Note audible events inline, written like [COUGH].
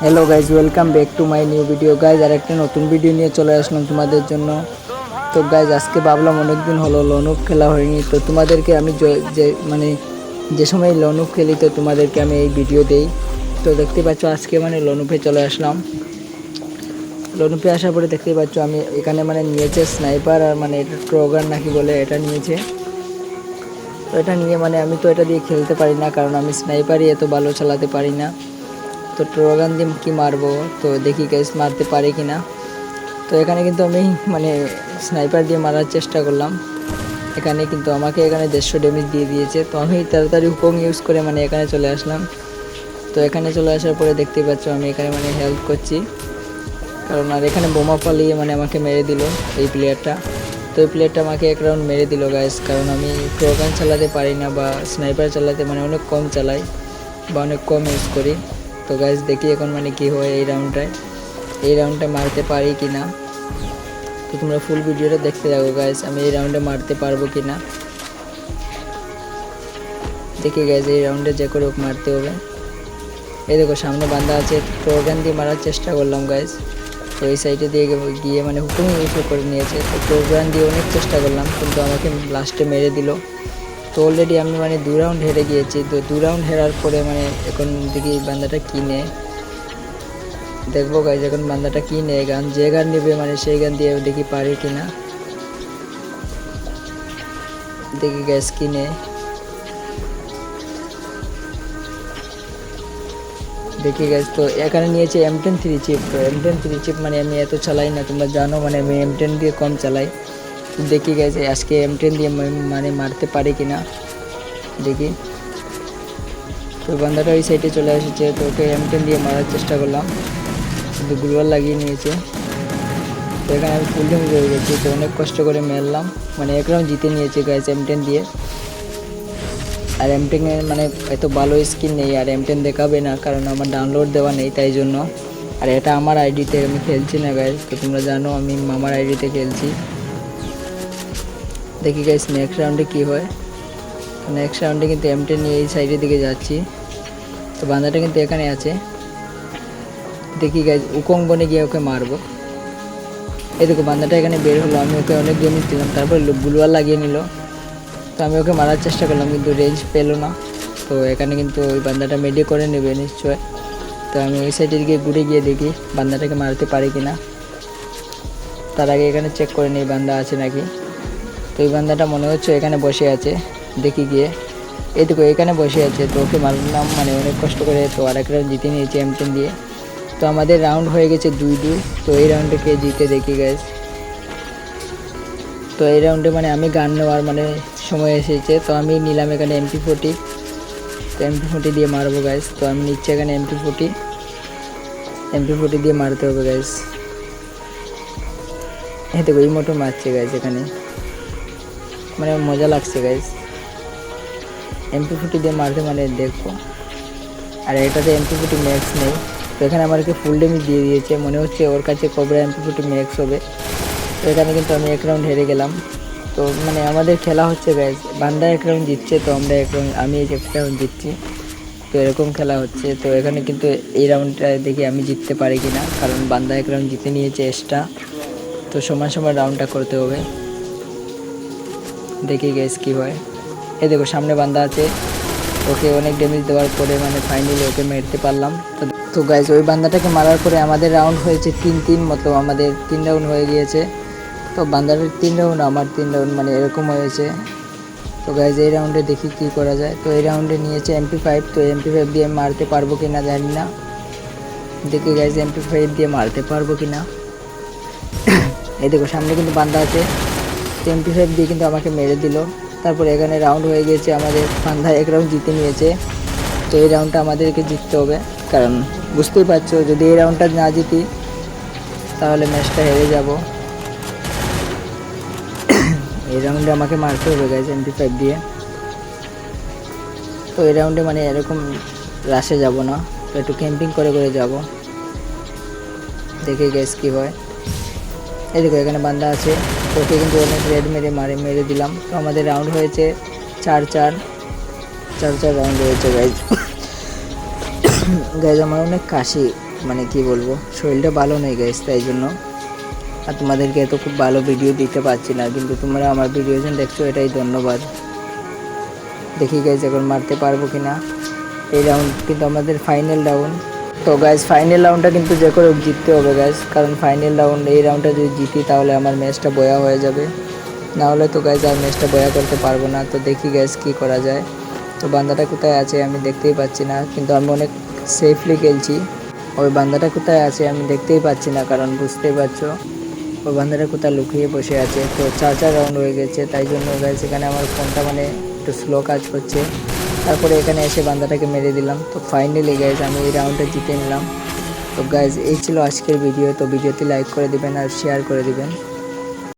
Hello guys welcome back to my new video guys আর একটা নতুন video নিয়ে চলে আসলাম তোমাদের জন্য। তো গাইজ আজকে ভাবলাম অনেকদিন হলো লনুপ খেলা হয়নি। তো তোমাদেরকে আমি য- মানে যে সময় লনুপ খেলি, তো তোমাদেরকে আমি এই ভিডিও দেই। তো দেখতে পাচ্ছ, আজকে মানে লনুপে চলে আসলাম। লনুপে আসার পরে দেখতে পাচ্ছ, আমি এখানে মানে নিয়েছে স্নাইপার আর মানে এটা নাকি বলে এটা নিয়েছে। তো এটা নিয়ে মানে আমি তো এটা দিয়ে খেলতে পারি না, কারণ আমি স্নাইপারই এত ভালো চালাতে পারি না। তো ট্রোগান দিয়ে কি মারবো? তো দেখি গ্যাস মারতে পারি কি না তো এখানে কিন্তু আমি মানে স্নাইপার দিয়ে মারার চেষ্টা করলাম। এখানে কিন্তু আমাকে এখানে দেড়শো ড্যামেজ দিয়ে দিয়েছে। তো আমি তাড়াতাড়ি হুকম ইউজ করে মানে এখানে চলে আসলাম। তো এখানে চলে আসার পরে দেখতেই পাচ্ছ আমি এখানে মানে হেল্প করছি। কারণ, আর এখানে বোমা পালিয়ে মানে আমাকে মেরে দিল এই প্লেয়ারটা তো এই প্লেয়ারটা আমাকে এক রাউন্ড মেরে দিল গাইস কারণ আমি ট্রোগান চালাতে পারি না বা স্নাইপার চালাতে মানে অনেক কম চালাই বা অনেক কম ইউজ করি। তো গাইস দেখি এখন মানে কি হয় এই রাউন্ডটায় এই রাউন্ডটা মারতে পারি কি না? তো তোমরা ফুল ভিডিওটা দেখতে থাকো গাইস আমি এই রাউন্ডে মারতে পারব কি না? দেখি গাইস এই রাউন্ডে যে করে মারতে হবে। এই দেখো, সামনে বান্ধা আছে ট্রোগান দিয়ে মারার চেষ্টা করলাম গাইস তো এই সাইডে দিয়ে গিয়ে মানে হুকুম ইউজ করে নিয়েছে। তো ট্রোগান দিয়ে অনেক চেষ্টা করলাম, কিন্তু আমাকে লাস্টে মেরে দিল। তো অলরেডি আমি মানে দু রাউন্ড হেরে গিয়েছি। তো দু রাউন্ড হেরার পরে মানে এখন দেখি বান্দাটা কিনে দেখব গাইজ এখন বান্দাটা কী নেয় গান। যে গান নেবে মানে সেই গান দিয়ে দেখি পারি কি না দেখি গ্যাস কিনে দেখি গ্যাস তো এখানে নিয়েছে এম টেন থ্রি চিপ তো এম টেন থ্রি চিপ মানে আমি এত চালাই না, তোমরা জানো মানে আমি এম টেন দিয়ে কম চালাই। দেখি গেছে, আজকে এম টেন দিয়ে মানে মারতে পারি কি না দেখি। তো বান্দাটা ওই সাইডে চলে এসেছে, তো ওকে এম টেন দিয়ে মারার চেষ্টা করলাম। কিন্তু গুলবার লাগিয়ে নিয়েছে। তো এখানে আমি ফুল হয়ে গেছি, তো অনেক কষ্ট করে মেরলাম। মানে এক রাউন্ড জিতে নিয়েছে গাইস এম টেন দিয়ে। আর এম টেনের মানে এত ভালো স্কিন নেই, আর এম টেন দেখাবে না, কারণ আমার ডাউনলোড দেওয়া নেই তাই জন্য। আর এটা আমার আইডিতে আমি খেলছি না গাইস তো তোমরা জানো আমি মামার আইডিতে খেলছি। দেখি গাইস নেক্সট রাউন্ডে কী হয়। নেক্সট রাউন্ডে কিন্তু এম টেন নিয়ে এই সাইডের দিকে যাচ্ছি। তো বান্দাটা কিন্তু এখানে আছে। দেখি গাইজ উকং বনে গিয়ে ওকে মারবো। এই দেখো, বান্দাটা এখানে বের হলো। আমি ওকে অনেক ডেমেজ দিলাম, তারপর বুলওয়ার লাগিয়ে নিল। তো আমি ওকে মারার চেষ্টা করলাম, কিন্তু রেঞ্জ পেল না। তো এখানে কিন্তু ওই বান্দাটা মেডি করে নেবে নিশ্চয়। তো আমি ওই সাইডের দিকে ঘুরে গিয়ে দেখি বান্দাটাকে মারতে পারি কিনা। তার আগে এখানে চেক করে নিই বান্দা আছে নাকি। তো এই বান্দাটা মনে হচ্ছে এখানে বসে আছে, দেখি গিয়ে। এই দেখো এখানে বসে আছে, তো ওকে মারলাম মানে অনেক কষ্ট করে, তো আরেক রাউন্ড জিতে নিয়েছি এমটেন দিয়ে। তো আমাদের রাউন্ড হয়ে গেছে দুই দুই, তো এই রাউন্ডে কে জিতে দেখি গ্যাস তো এই রাউন্ডে মানে আমি গান নেওয়ার মানে সময় এসেছে, তো আমি নিলাম এখানে এমপি ফোর্টি তো এমপি ফোর্টি দিয়ে মারবো গ্যাস তো আমি নিচ্ছি এখানে এমপি ফোর্টি এমপি ফোর্টি দিয়ে মারতে হবে গ্যাস এই দেখো এই মতো মারছে গ্যাস এখানে। মানে মজা লাগছে গাইজ এমপি ফুটি দিয়ে মারতে মানে দেখব আর এটাতে এমপি ফুটি ম্যাক্স নেই। তো এখানে আমাকে ফুল ডেমেজ দিয়ে দিয়েছে। মনে হচ্ছে ওর কাছে কবরা এমপি ফুটি ম্যাক্স হবে। তো এখানে কিন্তু আমি এক রাউন্ড হেরে গেলাম। তো মানে আমাদের খেলা হচ্ছে গাইজ বান্দা এক রাউন্ড জিতছে, তো আমরা এক রাউন্ড আমি এক রাউন্ড জিতছি। তো এরকম খেলা হচ্ছে। তো এখানে কিন্তু এই রাউন্ডটা দেখি আমি জিততে পারি কি না কারণ বান্দা এক রাউন্ড জিতে নিয়েছে এক্সট্রা তো সমান সমান রাউন্ডটা করতে হবে। দেখি গেস কি হয়। এই দেখো, সামনে বান্দা আছে। ওকে অনেক ড্যামেজ দেওয়ার পরে মানে ফাইনালি ওকে মেরতে পারলাম। তো তো গাইজ ওই বান্দাটাকে মারার পরে আমাদের রাউন্ড হয়েছে তিন তিন, মতলব আমাদের তিন রাউন্ড হয়ে গিয়েছে। তো বান্দাটার তিন রাউন্ড আমার তিন রাউন্ড মানে এরকম হয়েছে। তো গাইজ এই রাউন্ডে দেখি কি করা যায়। তো এই রাউন্ডে নিয়েছে এমপি ফাইভ তো এমপি ফাইভ দিয়ে মারতে পারব কি না জানি না। দেখি গাইজ এমপি ফাইভ দিয়ে মারতে পারব কি না [COUGHS] এই দেখো, সামনে কিন্তু বান্দা আছে। টোয়েন্টি ফাইভ দিয়ে কিন্তু আমাকে মেরে দিল। তারপর এখানে রাউন্ড হয়ে গেছে, আমাদের বান্দা এক রাউন্ড জিতে নিয়েছে। তো এই রাউন্ডটা আমাদেরকে জিততে হবে। কারণ বুঝতেই পারছ, যদি এই রাউন্ডটা না জিতি, তাহলে ম্যাচটা হেরে যাব। [COUGHS] এই রাউন্ডে আমাকে মারতে হবে গাইজ এমপি ফাইভ দিয়ে। তো এই রাউন্ডে মানে এরকম রাশে যাব না। একটু ক্যাম্পিং করে করে যাব। দেখে গেস কি হয়। এই দেখো এখানে বান্দা আছে। ওকে কিন্তু অনেক রেড মেরে, মারে, মেরে দিলাম। তো আমাদের রাউন্ড হয়েছে চার চার। চার চার রাউন্ড হয়েছে গাইজ গাইজ [COUGHS] আমার অনেক কাশি মানে কি বলব? শরীরটা ভালো নেই গাইস তাই জন্য। আর তোমাদেরকে এত খুব ভালো ভিডিও দিতে পারছি না, কিন্তু তোমরা আমার ভিডিও যখন দেখছ, এটাই ধন্যবাদ। দেখি গাইজ এখন মারতে পারব কি না এই রাউন্ড কিন্তু আমাদের ফাইনাল রাউন্ড তো গাইজ ফাইনাল রাউন্ডটা কিন্তু যে করে জিততে হবে গাইজ কারণ ফাইনাল রাউন্ড এই রাউন্ডটা যদি জিতি তাহলে আমার ম্যাচটা বয়া হয়ে যাবে। না হলে তো গাইজ আর ম্যাচটা বয়া করতে পারব না। তো দেখি গাইজ কী করা যায়। তো বান্দাটা কোথায় আছে আমি দেখতেই পাচ্ছি না, কিন্তু আমি অনেক সেফলি খেলছি। ওই বান্দাটা কোথায় আছে আমি দেখতেই পাচ্ছি না, কারণ বুঝতেই পারছ। ওই বান্দাটা কোথায় লুকিয়ে বসে আছে। তো চার চার রাউন্ড হয়ে গেছে, তাই জন্য গাইজ এখানে আমার ফোনটা মানে একটু স্লো কাজ করছে। তারপরে এখানে এসে বান্দাটাকে মেরে দিলাম। তো ফাইনালি গাইজ আমি এই রাউন্ডটা জিতে নিলাম। তো গাইজ এই ছিল আজকের ভিডিও তো ভিডিওটি লাইক করে দিবেন আর শেয়ার করে দিবেন।